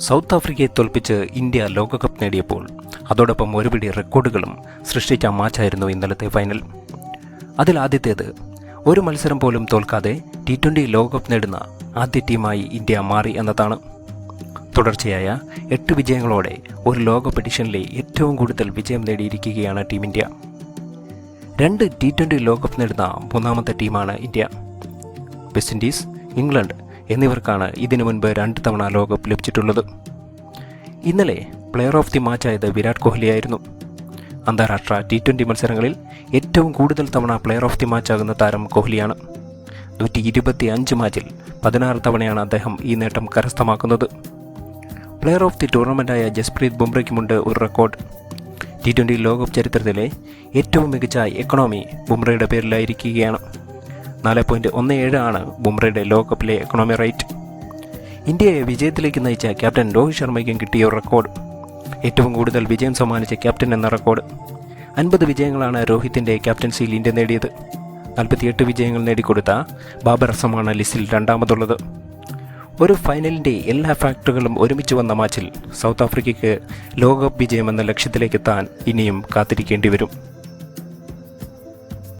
South ആഫ്രിക്കയെ തോൽപ്പിച്ച് India ലോകകപ്പ് നേടിയപ്പോൾ അതോടൊപ്പം ഒരുപിടി റെക്കോർഡുകളും സൃഷ്ടിച്ച മാച്ചായിരുന്നു ഇന്നലത്തെ ഫൈനൽ. അതിൽ ആദ്യത്തേത് ഒരു മത്സരം പോലും തോൽക്കാതെ ടി ട്വന്റി ലോകകപ്പ് നേടുന്ന ആദ്യ ടീമായി ഇന്ത്യ മാറി എന്നതാണ്. തുടർച്ചയായ എട്ട് വിജയങ്ങളോടെ ഒരു ലോകകപ്പ് എഡിഷനിലെ ഏറ്റവും കൂടുതൽ വിജയം നേടിയിരിക്കുകയാണ് ടീം ഇന്ത്യ. രണ്ട് ടി ട്വന്റി ലോകകപ്പ് നേടുന്ന മൂന്നാമത്തെ ടീമാണ് ഇന്ത്യ. വെസ്റ്റ് ഇൻഡീസ് ഇംഗ്ലണ്ട് എന്നിവർക്കാണ് ഇതിനു മുൻപ് രണ്ട് തവണ ലോകകപ്പ് ലഭിച്ചിട്ടുള്ളത്. ഇന്നലെ പ്ലെയർ ഓഫ് ദി മാച്ചായത് വിരാട് കോഹ്ലിയായിരുന്നു. അന്താരാഷ്ട്ര ടി ട്വന്റി മത്സരങ്ങളിൽ ഏറ്റവും കൂടുതൽ തവണ പ്ലെയർ ഓഫ് ദി മാച്ചാകുന്ന താരം കോഹ്ലിയാണ്. നൂറ്റി ഇരുപത്തി അഞ്ച് മാച്ചിൽ പതിനാറ് തവണയാണ് അദ്ദേഹം ഈ നേട്ടം കരസ്ഥമാക്കുന്നത്. പ്ലെയർ ഓഫ് ദി ടൂർണമെന്റായ ജസ്പ്രീത് ബുംറയ്ക്കുമുണ്ട് ഒരു റെക്കോർഡ് ടി ട്വന്റി ലോകകപ്പ് ചരിത്രത്തിലെ ഏറ്റവും മികച്ച എക്കണോമി ബുംറയുടെ പേരിലായിരിക്കുകയാണ്. നാല് പോയിന്റ് ഒന്ന് ഏഴാണ് ബുംറയുടെ ലോകകപ്പിലെ എക്കണോമി റേറ്റ് ഇന്ത്യയെ വിജയത്തിലേക്ക് നയിച്ച ക്യാപ്റ്റൻ രോഹിത് ശർമ്മയ്ക്കും കിട്ടിയ റെക്കോർഡ് ഏറ്റവും കൂടുതൽ വിജയം സമ്മാനിച്ച ക്യാപ്റ്റൻ എന്ന റെക്കോർഡ് അൻപത് വിജയങ്ങളാണ് രോഹിത്തിന്റെ ക്യാപ്റ്റൻസിയിൽ ഇന്ത്യ നേടിയത്. നാൽപ്പത്തിയെട്ട് വിജയങ്ങൾ നേടിക്കൊടുത്ത ബാബർ അസമാണ് ലിസ്റ്റിൽ രണ്ടാമതുള്ളത്. ഒരു ഫൈനലിന്റെ എല്ലാ ഫാക്ടറുകളും ഒരുമിച്ച് വന്ന മാച്ചിൽ സൗത്ത് ആഫ്രിക്കയ്ക്ക് ലോകകപ്പ് വിജയം എന്ന ലക്ഷ്യത്തിലേക്ക് എത്താൻ ഇനിയും കാത്തിരിക്കേണ്ടി വരും.